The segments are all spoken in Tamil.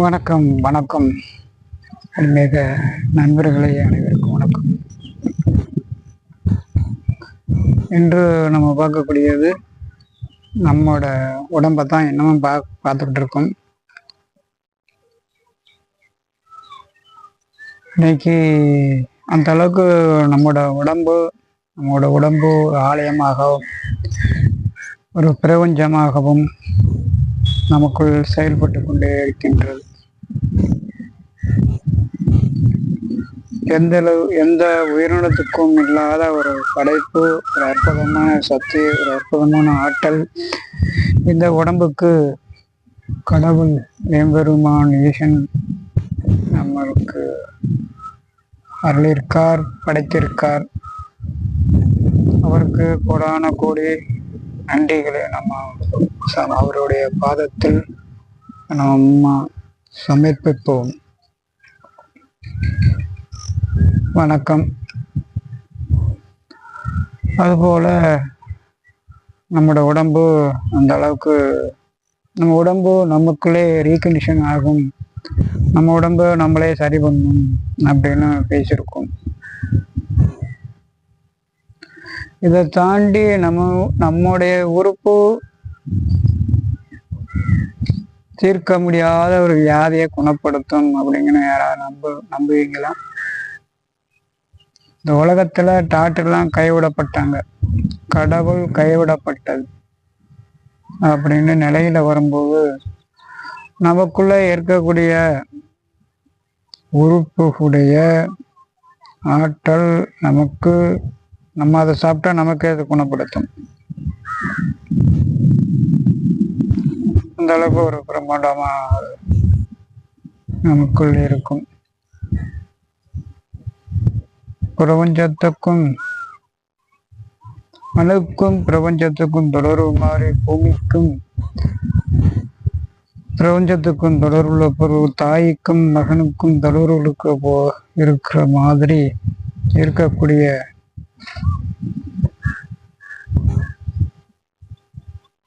வணக்கம் வணக்கம். மிக நண்பர்களே அனைவருக்கும் வணக்கம். இன்று நம்ம பார்க்கக்கூடியது நம்மோட உடம்பை தான் இன்னமும் பா பார்த்துக்கிட்டு இருக்கோம் இன்னைக்கு அந்த அளவுக்கு நம்மோட உடம்பு நம்மோட உடம்பு ஆலயமாகவும் ஒரு பிரபஞ்சமாகவும் நமக்குள் செயல்பட்டு கொண்டே இருக்கின்றது. எந்த அளவு எந்த உயிரினத்துக்கும் இல்லாத ஒரு படைப்பு ஒரு அற்புதமான சக்தி ஒரு அற்புதமான ஆற்றல் இந்த உடம்புக்கு கடவுள் எம்பெருமான் ஈசன் நம்மளுக்கு அருளிருக்கார் படைத்திருக்கார். அவருக்கு கோடான கோடி நன்றிகளை நம்ம அவருடைய பாதத்தில் நம்ம சமர்ப்பிப்போம். வணக்கம். அதுபோல நம்மளோட உடம்பு அந்த அளவுக்கு நம்ம உடம்பு நமக்குள்ளே ரீகண்டிஷன் ஆகும். நம்ம உடம்பு நம்மளே சரி பண்ணும் அப்படின்னு பேசியிருக்கோம். இதை தாண்டி நம்ம நம்முடைய உறுப்பு தீர்க்க முடியாத ஒரு வியாதியை குணப்படுத்தும் அப்படிங்கிற யாராவது நம்ப நம்புவீங்களா? இந்த உலகத்துல டாக்டர்லாம் கைவிடப்பட்டாங்க. கடவுள் கைவிடப்பட்டது அப்படின்னு நிலையில வரும்போது நமக்குள்ள இருக்கக்கூடிய உறுப்புடைய ஆற்றல் நமக்கு நம்ம அதை சாப்பிட்டா நமக்கே அது குணப்படுத்தும். அந்த அளவுக்கு ஒரு பிரம்மாண்டமா நமக்குள் இருக்கும். பிரபஞ்சத்துக்கும் மனுக்கும் பிரபஞ்சத்துக்கும் தொடர்பு மாதிரி பூமிக்கும் பிரபஞ்சத்துக்கும் தொடர்புள்ள பொருள் தாய்க்கும் மகனுக்கும் தொடர்புகளுக்கு போ இருக்கிற மாதிரி இருக்கக்கூடிய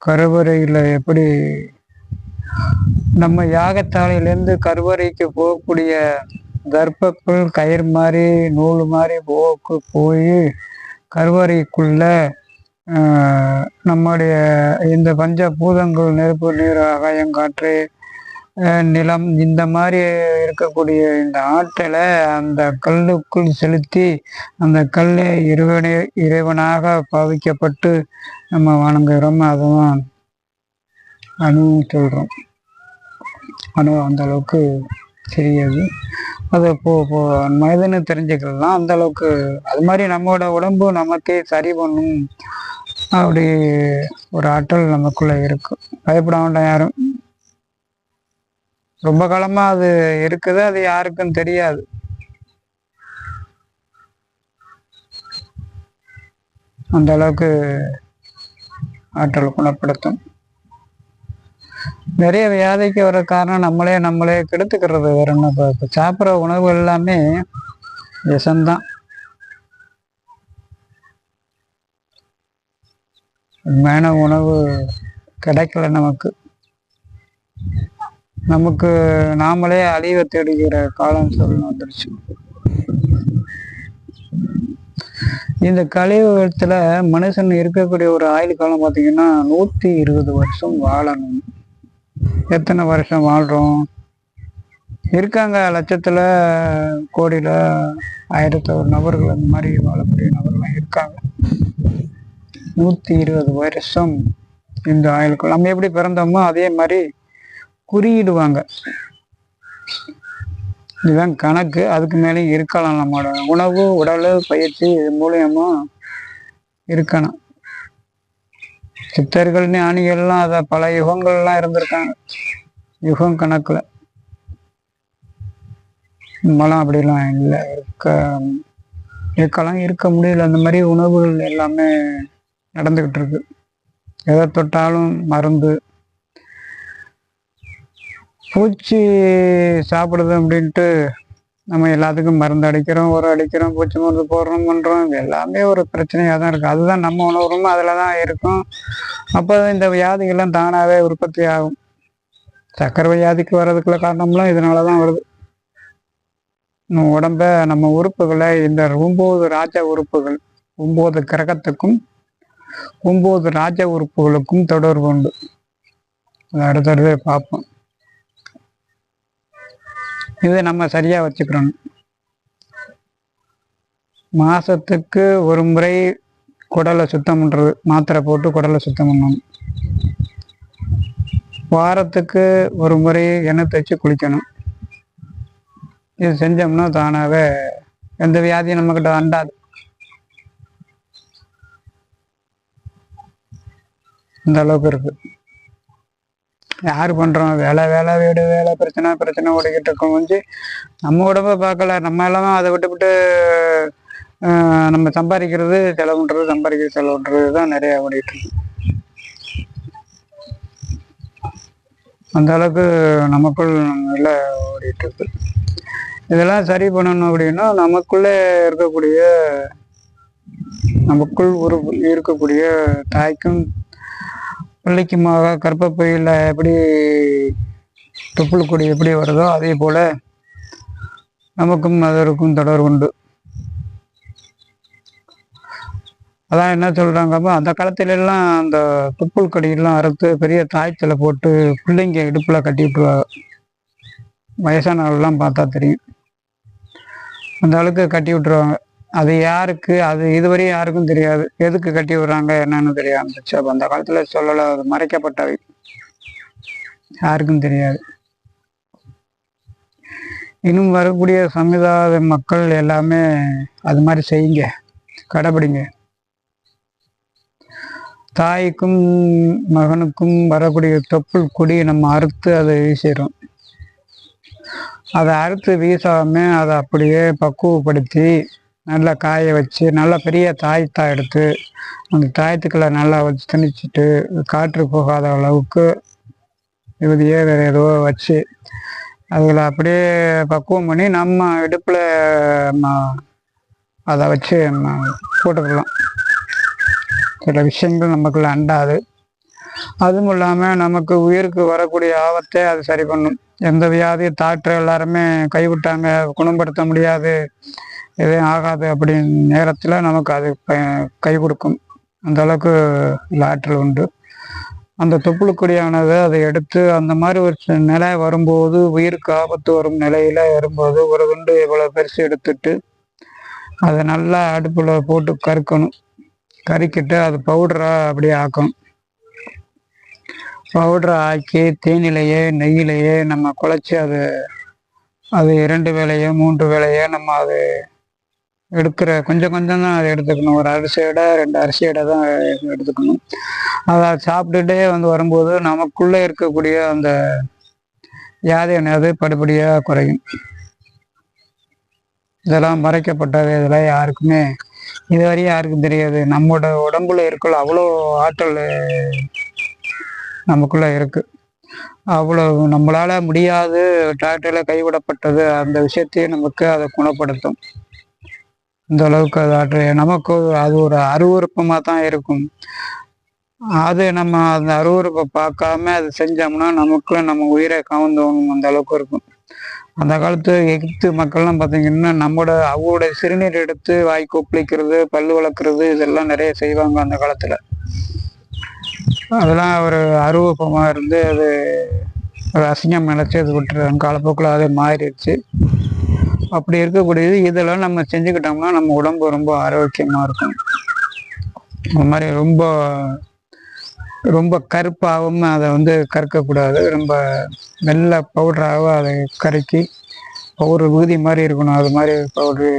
கருவறையில் எப்படி நம்ம யாகத்தாலையிலேருந்து கருவறைக்கு போகக்கூடிய கர்ப்பப்புல் கயிறு மாதிரி நூல் மாதிரி போக்கு போய் கருவறைக்குள்ள ஆஹ், நம்முடைய இந்த பஞ்ச பூதங்கள் நெருப்பு நீர் ஆகாயம் காற்று நிலம் இந்த மாதிரி இருக்கக்கூடிய இந்த ஆற்றலை அந்த கல்லுக்குள் செலுத்தி அந்த கல்லை இறைவனை இறைவனாக பாவிக்கப்பட்டு நம்ம வணங்குகிறோம் அதுதான் அணுவும் சொல்கிறோம் அணு அந்த அளவுக்கு சிறியது. அது போ போ மனிதனு தெரிஞ்சுக்கலாம். அந்த அளவுக்கு அது மாதிரி நம்மளோட உடம்பு நமக்கே சரி பண்ணும். அப்படி ஒரு ஆற்றல் நமக்குள்ள இருக்கு. பயப்பட வேண்டாம் யாரும் ரொம்ப காலமா அது இருக்குது அது யாருக்கும் தெரியாது. அந்த அளவுக்கு ஆற்றல் குணப்படுத்தும். நிறைய வியாதிக்கு வர காரணம் நம்மளே நம்மளே கெடுத்துக்கிறது வேற என்ன இப்போ இப்போ சாப்பிட்ற உணவு எல்லாமே விஷம்தான். உண்மையான உணவு கிடைக்கல நமக்கு. நமக்கு நாமளே அழிவை தேடுகிற காலம் சூழ்நிலை வந்துருச்சு. இந்த கழிவுத்துல மனுஷன் இருக்கக்கூடிய ஒரு ஆயுள் காலம் பார்த்தீங்கன்னா நூத்தி இருபது வருஷம் வாழணும். எத்தனை வருஷம் வாழ்றோம்? இருக்காங்க லட்சத்துல கோடியில ஆயிரத்தி ஒரு நபர்கள் அந்த மாதிரி வாழக்கூடிய நபர்கள்லாம் இருக்காங்க. நூத்தி இருபது வருஷம் இந்த ஆயுளுக்குள் நம்ம எப்படி பிறந்தோமோ அதே மாதிரி குறியிடுவாங்க. இதுதான் கணக்கு. அதுக்கு மேலேயும் இருக்கலாம் நம்மளோட உணவு உடல் பயிற்சி இது மூலியமா இருக்கணும் சித்தர்கள் ஞானிகள்லாம் அத பல யுகங்கள்லாம் இருந்திருக்காங்க. யுகம் கணக்குல. நம்மளாம் அப்படிலாம் இல்லை. இருக்க இருக்கலாம் இருக்க முடியல. அந்த மாதிரி உணவுகள் எல்லாமே நடந்துகிட்டு இருக்கு. எதை தொட்டாலும் மருந்து பூச்சி சாப்பிடுது அப்படின்ட்டு நம்ம எல்லாத்துக்கும் மருந்து அடிக்கிறோம் உரம் அடிக்கிறோம் பூச்சி மருந்து போடுறோம் பண்ணுறோம் எல்லாமே ஒரு பிரச்சனையாக தான் இருக்குது அதுதான் நம்ம உணவுறோமோ அதில் தான் இருக்கும். அப்போ இந்த வியாதிகள்லாம் தானாகவே உற்பத்தி ஆகும். சக்கரை வியாதிக்கு வர்றதுக்குள்ள காரணம்லாம் இதனால தான் வருது. நம்ம உடம்ப நம்ம உறுப்புகளை இந்த ஒம்பது ராஜ உறுப்புகள் ஒம்பது கிரகத்துக்கும் ஒம்பது ராஜ உறுப்புகளுக்கும் தொடர்பு உண்டு. அடுத்தடுத்து பார்ப்போம். இதை நம்ம சரியா வச்சுக்கிறோம். மாசத்துக்கு ஒரு முறை குடலை சுத்தம் பண்றது மாத்திரை போட்டு குடலை சுத்தம் பண்ணணும். வாரத்துக்கு ஒரு முறை எண்ணெய் தைச்சு குளிக்கணும். இது செஞ்சோம்னா தானாகவே எந்த வியாதியும் நம்மக்கிட்ட அண்டாது இந்த அளவுக்கு இருக்கு. யார் பண்றோம்? வேலை வேலை வீடு வேலை பிரச்சனை பிரச்சனை ஓடிக்கிட்டு இருக்கோம். வந்து நம்ம உடம்ப பார்க்கல. நம்ம எல்லாமே அதை விட்டுவிட்டு ஆஹ், நம்ம சம்பாதிக்கிறது செலவுன்றது சம்பாதிக்கிறது செலவுன்றது தான் நிறைய ஓடிட்டு இருக்கு. அந்த அளவுக்கு நமக்குள் நல்ல ஓடிட்டு இருக்கு. இதெல்லாம் சரி பண்ணணும் அப்படின்னா நமக்குள்ளே இருக்கக்கூடிய நமக்குள் ஒரு இருக்கக்கூடிய தாய்க்கும் பிள்ளைக்குமாக கற்பப்பையில் எப்படி தொப்புள் கொடி எப்படி வருதோ அதே போல நமக்கும் அதற்கும் தொடர்பு உண்டு. அதான் என்ன சொல்றாங்க அந்த காலத்திலெல்லாம் அந்த தொப்புள் கொடியெல்லாம் அறுத்து பெரிய தாய்த்தல போட்டு பிள்ளைங்க இடுப்பில் கட்டி விட்டுருவாங்க வயசானவர்கள்லாம் பார்த்தா தெரியும். அந்த அளவுக்கு கட்டி விட்டுருவாங்க. அது யாருக்கு அது இதுவரையும் யாருக்கும் தெரியாது. எதுக்கு கட்டி விடுறாங்க என்னன்னு தெரியாது. இருந்துச்சு அந்த காலத்துல சொல்லல அது மறைக்கப்பட்டவை யாருக்கும் தெரியாது. இன்னும் வரக்கூடிய சமுதாய மக்கள் எல்லாமே அது மாதிரி செய்யுங்க. கடைபிடிங்க. தாய்க்கும் மகனுக்கும் வரக்கூடிய தொப்புள் கொடி நம்ம அறுத்து அதை வீசிடுறோம். அதை அறுத்து வீசாமல் அதை அப்படியே பக்குவப்படுத்தி நல்லா காய வச்சு நல்லா பெரிய தாயத்தா எடுத்து அந்த தாயத்துக்குள்ள நல்லா வச்சு திணிச்சிட்டு காற்று போகாத அளவுக்கு விபதியே வேறு ஏதோ வச்சு அதில் அப்படியே பக்குவம் பண்ணி நம்ம இடுப்பில் அதை வச்சு நம்ம போட்டுக்கலாம். சில விஷயங்கள் நமக்குள்ள அண்டாது. அதுவும் இல்லாமல் நமக்கு உயிருக்கு வரக்கூடிய ஆபத்தை அது சரி பண்ணும். எந்த வியாதி டாக்டர் எல்லாருமே கைவிட்டாங்க குணப்படுத்த முடியாது. எதுவும் ஆகாது அப்படின்னு நேரத்தில் நமக்கு அது ப- கை கொடுக்கும். அந்த அளவுக்கு ஆற்றல் உண்டு. அந்த தொப்புளுக்குடியானதை அதை எடுத்து அந்த மாதிரி ஒரு நிலை வரும்போது உயிருக்கு ஆபத்து வரும் நிலையில வரும்போது ஒரு குண்டு இவ்வளோ பெருசு எடுத்துட்டு அதை நல்லா அடுப்பில் போட்டு கறுக்கணும் கறிக்கிட்டு அது பவுடரா அப்படியே ஆக்கணும். பவுடரை ஆக்கி தேனிலையே நெய்யிலேயே நம்ம குழச்சி அது அது இரண்டு வேலையோ மூன்று வேலையோ நம்ம அது எடுக்கிற கொஞ்சம் கொஞ்சம் தான் அதை எடுத்துக்கணும். ஒரு அரிசி ரெண்டு அரிசி தான் எடுத்துக்கணும். அதை சாப்பிட்டுட்டே வந்து வரும்போது நமக்குள்ளே இருக்கக்கூடிய அந்த வியாதியானது படிப்படியாக குறையும். இதெல்லாம் மறைக்கப்பட்டது இதெல்லாம் யாருக்குமே இதுவரையும் யாருக்கும் தெரியாது. நம்மளோட உடம்புல இருக்குள்ள அவ்வளோ ஆற்றல் நமக்குள்ள இருக்கு. அவ்வளவு நம்மளால முடியாது டாக்டர்ல கைவிடப்பட்டது அந்த விஷயத்தையும் நமக்கு அதை குணப்படுத்தும். இந்த அளவுக்கு அது ஆற்று நமக்கு அது ஒரு அருவருப்பமாக தான் இருக்கும். அது நம்ம அந்த அருவறுப்பை பார்க்காம அது செஞ்சோம்னா நமக்கும் நம்ம உயிரை கவர்ந்தோணும் அந்த அளவுக்கு இருக்கும். அந்த காலத்து எகிப்து மக்கள்லாம் பார்த்தீங்கன்னா நம்மளோட அவங்களோட சிறுநீர் எடுத்து வாய் கொப்பளிக்கிறது பல்லு வளர்க்குறது இதெல்லாம் நிறைய செய்வாங்க அந்த காலத்தில். அதெல்லாம் ஒரு அருவப்பமாக இருந்து அது ஒரு அசிங்கம் நினைச்சு அது விட்டுறாங்க காலப்போக்கில் அது மாறிடுச்சு. அப்படி இருக்கக்கூடியது இதெல்லாம் நம்ம செஞ்சுக்கிட்டோம்னா நம்ம உடம்பு ரொம்ப ஆரோக்கியமாக இருக்கும். அந்த மாதிரி ரொம்ப ரொம்ப கருப்பாகவும் அதை வந்து கறக்கக்கூடாது ரொம்ப வெள்ளை பவுடராகவும் அதை கறக்கி பவுடர் ஊதி மாதிரி இருக்கணும். அது மாதிரி பவுட்ரு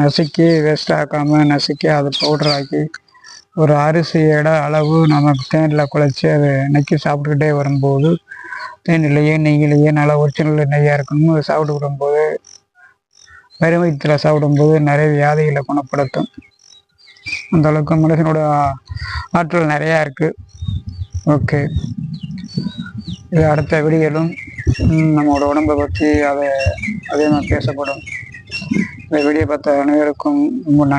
நசுக்கி வேஸ்ட் ஆக்காமல் நசுக்கி அதை பவுடர் ஆக்கி ஒரு அரிசி அளவு நமக்கு தேனில் குழச்சி அதை நக்கி சாப்பிட்டுக்கிட்டே வரும்போது தேனிலேயே நெய்யிலேயே நல்லா ஒரிஜினல் நெய்யாக இருக்கணும். சாப்பிட்டு விடும்போது வெறும் வயிற்றில் சாப்பிடும்போது நிறைய வியாதிகளை குணப்படுத்தும். அந்த அளவுக்கு மனுஷனோட ஆற்றல் நிறையா இருக்கு. ஓகே. இது அடுத்த வீடியோலும் நம்மளோட உடம்பை பற்றி அதை அதிகமாக பேசப்படும். இந்த வீடியோ பார்த்த அனைவருக்கும் ரொம்ப நன்றி.